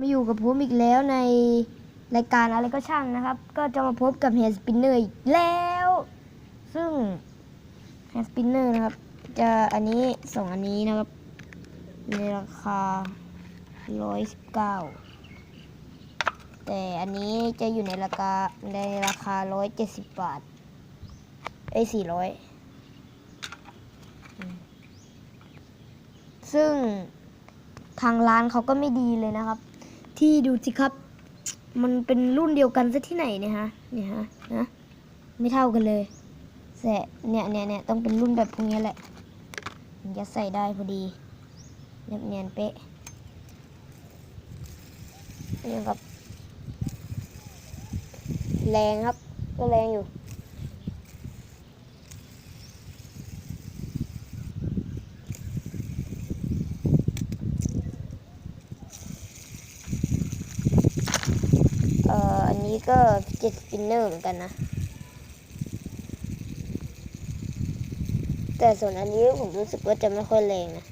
มาอยู่กับผมอีกแล้วในรายการอะไรก็ช่างนะครับ ก็จะมาพบกับ Hand Spinner อีกแล้ว ซึ่ง Hand Spinner นะครับ จะอันนี้สองอันนี้นะครับ ในราคา 119 แต่อันนี้จะอยู่ในราคาในราคา 170 บาทเอ้400อืมซึ่งทางร้านเขาก็ไม่ดีเลยนะครับ ที่ดูสิครับ มันเป็นรุ่นเดียวกันซะที่ไหนเนี่ยฮะเนี่ยฮะนะไม่เท่ากันเลยแต่เนี่ยเนี่ยเนี่ยต้องเป็นรุ่นแบบพวกนี้แหละถึงจะใส่ได้พอดีเนียเนียนเป๊ะนี่ครับ แรงครับก็แรงอยู่ เอ่อ อั นี้ก็เจ็ดสปินเนอร์เหมือนกันนะ แต่ส่วนอันนี้ผมรู้สึกว่าจะไม่ค่อยแรงนะ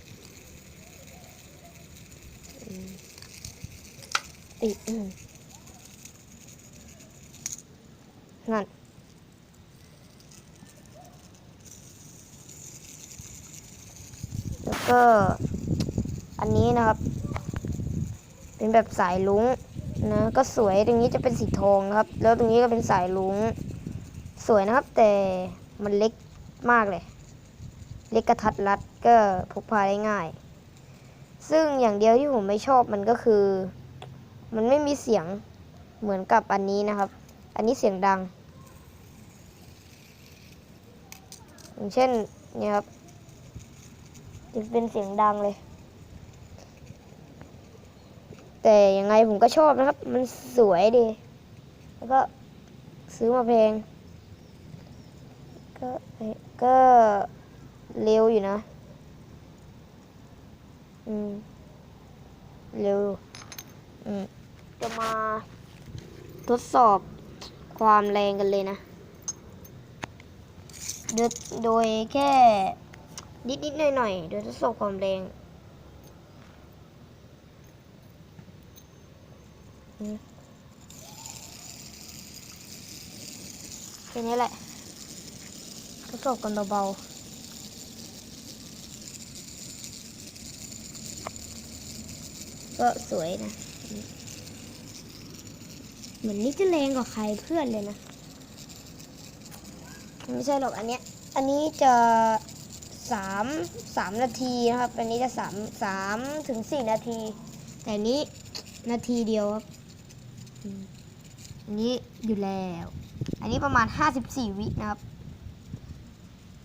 นั่นแล้วก็อันนี้นะครับ เป็นแบบสายลุ้ง นะก็สวยตรงนี้จะเป็นสีทองครับ แล้วตรงนี้ก็เป็นสายลุงสวยนะครับ แต่มันเล็กมากเลย เล็กกระทัดรัดก็พกพาได้ง่าย ซึ่งอย่างเดียวที่ผมไม่ชอบมันก็คือ มันไม่มีเสียงเหมือนกับอันนี้นะครับ อันนี้เสียงดัง อย่างเช่นเนี่ยครับจะเป็นเสียงดังเลย แต่ยังไงผมก็ชอบนะครับ มันสวยดี แล้วก็ซื้อมาแพง ก็ก็เร็วอยู่นะ อืม เร็ว อืม จะมาทดสอบความแรงกันเลยนะ โดยโดยแค่นิดๆหน่อยๆโดยทดสอบความแรง แค่นี้แหละ ทดสอบกันเบาๆก็สวยนะ เหมือนนี่จะแรงกว่าใครเพื่อนเลยนะ ไม่ใช่หรอกอันเนี้ย อันนี้จะสามสามนาทีนะครับ อันนี้จะสามสามถึงสี่นาที แต่อันนี้นาทีเดียวครับ อันนี้อยู่แล้ว อันนี้ประมาณ 54 วินะครับ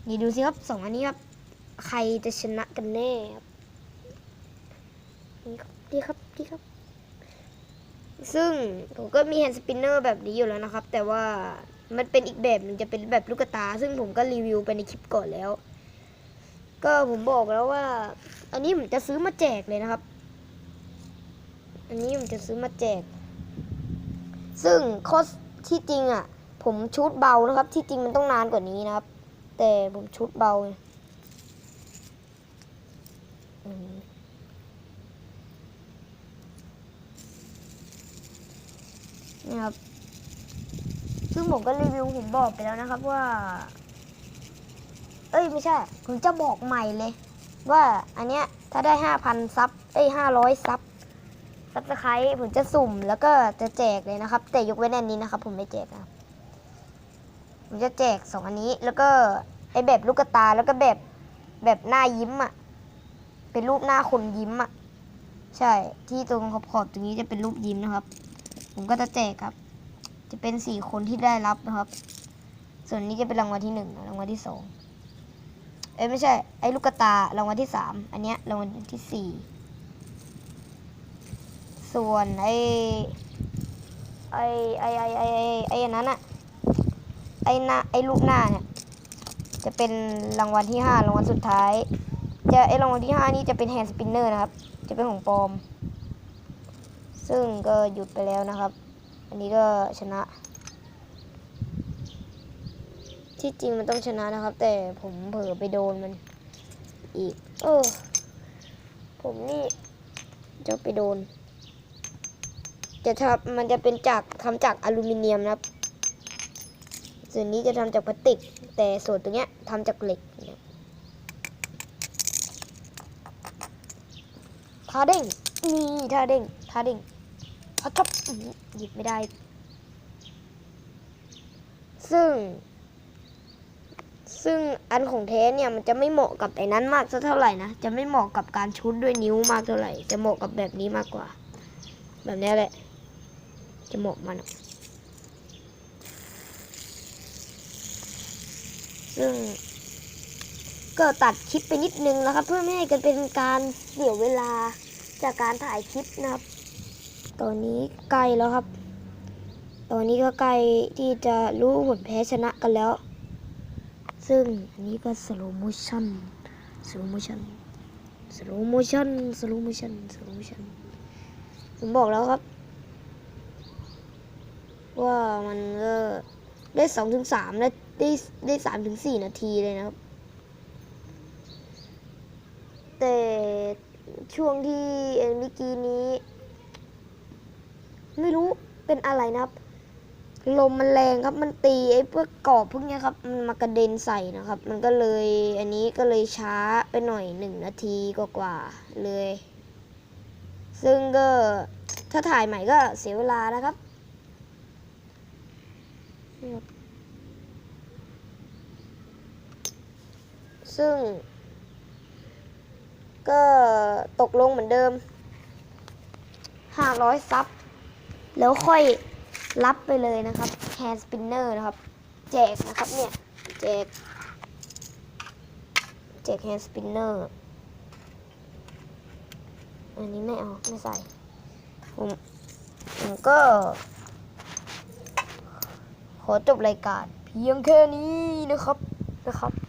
นี่ดูสิครับสองอันนี้ครับ ใครจะชนะกันแน่ครับ นี่ครับนี่ครับนี่ครับ ซึ่งผมก็มีแฮนด์สปินเนอร์แบบนี้อยู่แล้วนะครับ แต่ว่ามันเป็นอีกแบบหนึ่งจะเป็นแบบลูกตา ซึ่งผมก็รีวิวไปในคลิปก่อนแล้ว ก็ผมบอกแล้วว่า อันนี้ผมจะซื้อมาแจกเลยนะครับ อันนี้ผมจะซื้อมาแจก ซึ่งคอสที่จริงอะ ผมชุดเบานะครับ ที่จริงมันต้องนานกว่านี้นะครับ แต่ผมชุดเบาไงอืมนี่ครับ ซึ่งผมก็รีวิวผมบอกไปแล้วนะครับว่า เอ้ยไม่ใช่ ผมจะบอกใหม่เลย ว่าอันเนี้ยถ้าได้ห้าพันซับ เอ้ยห้าร้อยซับ ซับสไครต์ผมจะสุ่มแล้วก็จะแจกเลยนะครับ แต่ยกเว้นอันนี้นะครับ ผมไม่แจกนะผมจะแจกสองอันนี้ แล้วก็ไอแบบลูกตาแล้วก็แบบแบบหน้ายิ้มอะ เป็นรูปหน้าคนยิ้มอะ ใช่ที่ตรงขอบขอบๆตรงนี้จะเป็นรูปยิ้มนะครับ ผมก็จะแจกครับ จะเป็นสี่คนที่ได้รับนะครับ ส่วนนี้จะเป็นรางวัลที่หนึ่งรางวัลที่สองเอ้ยไม่ใช่ไอ้ลูกตารางวัลที่สามอันเนี้ยรางวัลที่สี่ ส่วนไอ้ไอ้ไอ้ไอ้ไอ้ไอ้ไอ้นนั้นอะไอ้หน้าไอ้รูปหน้าเนี่ยจะเป็นรางวัลที่ห้ารางวัลสุดท้าย จะไอ้รางวัลที่ห้านี่จะเป็นแฮนด์สปินเนอร์นะครับ จะเป็นของปลอม ซึ่งก็หยุดไปแล้วนะครับ อันนี้ก็ชนะ ที่จริงมันต้องชนะนะครับ แต่ผมเผลอไปโดนมันอีก เออ ผมนี่จะไปโดน จะทำมันจะเป็นจากทำจากอลูมิเนียมนะครับ ส่วนนี้จะทำจากพลาสติก แต่ส่วนตัวเนี้ยทำจากเหล็กท่าเด้งนี่ท่าเด้งท่าเด้งพัดทับหยิบไม่ได้ ซึ่ง ซึ่งอันของแท้เนี่ยมันจะไม่เหมาะกับไอ้นั้นมากสักเท่าไหร่นะ จะไม่เหมาะกับการชุดด้วยนิ้วมากเท่าไหร่ จะเหมาะกับแบบนี้มากกว่า แบบนี้แหละ จะหมาะมันซึ่งก็ตัดคลิปไปนิดนึงนะครับ เพื่อไม่ให้กันเป็นการเสียเวลาจากการถ่ายคลิปนะครับ ตอนนี้ใกล้แล้วครับ ตอนนี้ก็ใกล้ที่จะรู้ผลแพ้ชนะกันแล้ว ซึ่งอันนี้ก็สโลโมชั่นสโลโมชั่นสโลโมชั่นสโลโมชั่นสโลโมชั่นผมบอกแล้วครับ ว่ามันก็ได้สองถึงสามและได้ได้สามถึงสี่นาทีเลยนะครับ แต่ช่วงที่เอ็นเมื่อกี้นี้ ไม่รู้เป็นอะไรนะครับ ลมมันแรงครับมันตีไอ้พวกกรอบพวกเนี้ยครับ มันมากระเด็นใส่นะครับ มันก็เลยอันนี้ก็เลยช้าไปหน่อยหนึ่งนาทีกว่าๆเลย ซึ่งก็ถ้าถ่ายใหม่ก็เสียเวลานะครับ ซึ่ง ก็ตกลงเหมือนเดิม 500 ซับ แล้วค่อยรับไปเลยนะครับแฮนด์สปินเนอร์นะครับ แจกนะครับเนี่ย แจก แจกแฮนด์สปินเนอร์อันนี้ไม่เอา ไม่ใส่ ผมผมก็ ขอจบรายการเพียงแค่นี้นะครับนะครับ